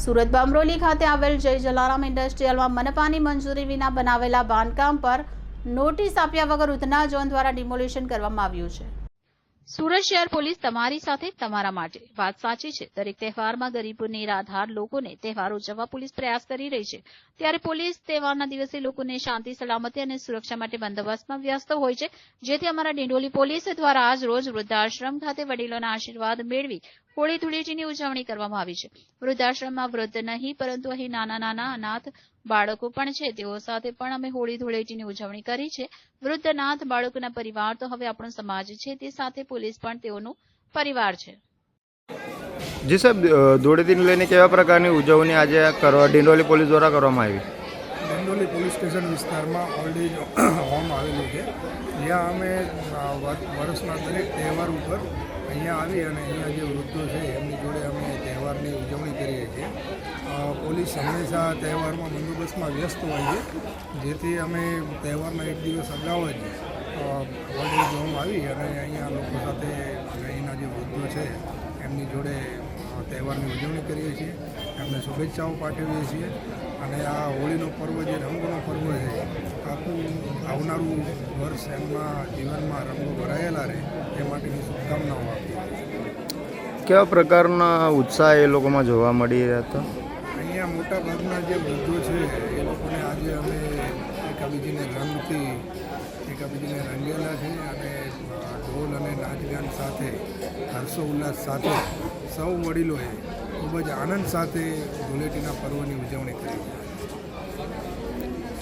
સુરત બામરોલી ખાતે આવેલ જય જલારામ ઇન્ડસ્ટ્રીયલમાં મનપાની મંજૂરી વિના બનાવેલા બાંધકામ પર નોટિસ આપ્યા વગર ઉધના ઝોન દ્વારા ડિમોલિશન કરવામાં આવ્યું છે. સુરત શહેર પોલીસ તમારી સાથે તમારા માટે. વાત સાચી છે. દરેક તહેવારમાં ગરીબો નિરાધાર લોકોને તહેવાર ઉજવવા પોલીસ પ્રયાસ કરી રહી છે. ત્યારે પોલીસ તહેવારના દિવસે લોકોને શાંતિ, સલામતી અને સુરક્ષા માટે બંદોબસ્તમાં વ્યસ્ત હોય છે. જેથી અમારા ડિંડોલી પોલીસ દ્વારા આજ રોજ વૃદ્ધાશ્રમ ખાતે વડીલોના આશીર્વાદ મેળવી હોળી ધૂળેટીની ઉજવણી કરવામાં આવી છે. વૃદ્ધાશ્રમમાં વૃદ્ધ નહીં પરંતુ અહીં નાના નાના અનાથ બાળકો પણ છે. તેઓ સાથે પણ અમે હોળી ધૂળેટીની ઉજવણી કરી છે. વૃદ્ધ અનાથ બાળકોના પરિવાર તો હવે આપણો સમાજ છે. તે સાથે પોલીસ પણ તેઓનું પરિવાર છે. જી સાહેબ ધૂળેટીને લઈને કેવા પ્રકારની ઉજવણી આજે કરવા ડિંડોલી પોલીસ દ્વારા કરવામાં આવી? ડંડોલી પોલીસ સ્ટેશન વિસ્તારમાં ઓલ્ડ એજ હોમ આવેલું છે. જ્યાં અમે વર્ષના દરેક તહેવાર ઉપર અહીંયા આવી અને અહીંયા જે વૃદ્ધો છે એમની જોડે અમે તહેવારની ઉજવણી કરીએ છીએ. પોલીસ હંમેશા તહેવારમાં બંદોબસ્તમાં વ્યસ્ત હોય છે. જેથી અમે તહેવારના એક દિવસ અગાઉ જ અ, ઓલ્ડ આવી અને અહીંયા લોકો સાથે અહીંના જે વૃદ્ધો છે એમની જોડે તહેવારની ઉજવણી કરીએ છીએ. એમને શુભેચ્છાઓ પાઠવીએ છીએ. અને આ હોળીનો પર્વ જે રંગોનો આવનારું વર્ષ એમના જીવનમાં રંગો ભરાયેલા રહે એ માટેની શુભકામનાઓ આપી કેવા પ્રકારના ઉત્સાહ એ લોકોમાં જોવા મળી રહ્યા હતા? અહીંયા મોટા ભાગના જે વૃદ્ધો છે એ લોકોને આજે અમે એકાબીજીને રંગથી એકાબીજીને રંગેલા છે અને ઢોલ અને નાચગાન સાથે હર્ષો ઉલ્લાસ સાથે સૌ વડીલોએ ખૂબ જ આનંદ સાથે ધૂળેટીના પર્વની ઉજવણી કરી.